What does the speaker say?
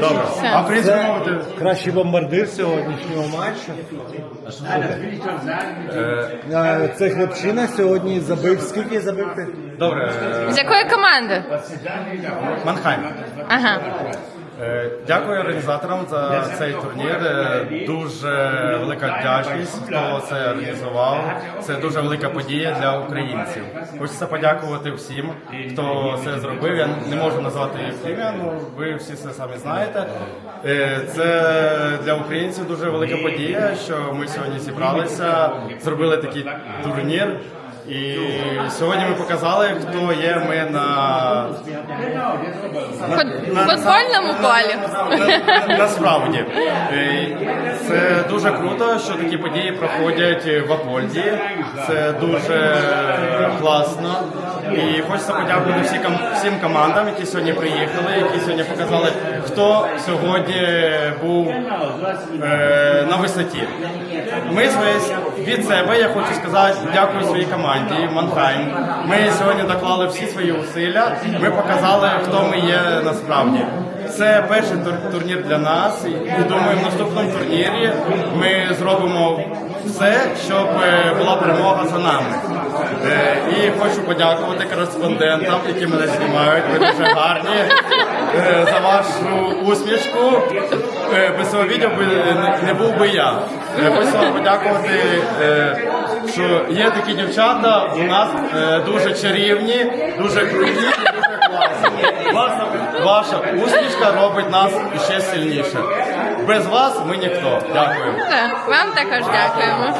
Добре. А українською мовою? Кращий бомбардир сьогоднішнього матчу. Е, Це хлопчина сьогодні забив. Скільки забив ти? Добре. е, З якої команди? Манхайм. Ага. Е, Дякую організаторам за цей турнір. Е, Дуже велика вдячність, хто це організував. Це дуже велика подія для українців. Хочеться подякувати всім, хто це зробив. Я не можу назвати їх ім'я, ну ви всі це самі знаєте. Е, Це для українців дуже велика подія, що ми сьогодні зібралися, зробили такий турнір. І сьогодні ми показали, хто є ми на Фут- футбольному полі. Насправді Е, це дуже круто, що такі події проходять в Апольді. Це дуже класно. І хочеться подякувати всі всім командам, які сьогодні приїхали, які сьогодні показали, хто сьогодні був е, на висоті. Ми від себе я хочу сказати дякую своїй команді Манхайм. Ми сьогодні доклали всі свої усилля. Ми показали, хто ми є насправді. Це перший тур- турнір для нас, і думаю, в наступному турнірі ми зробимо все, щоб е, була перемога за нами. І хочу подякувати кореспондентам, які мене знімають. Ви дуже гарні е, за вашу усмішку. Е, Без цього відео не- був би я. Е, Хочу вам подякувати, що є такі дівчата у нас дуже чарівні, дуже круті, і дуже класні. Ваша усмішка робить нас ще сильніше. Без вас ми ніхто. Дякую. Вам також дякуємо.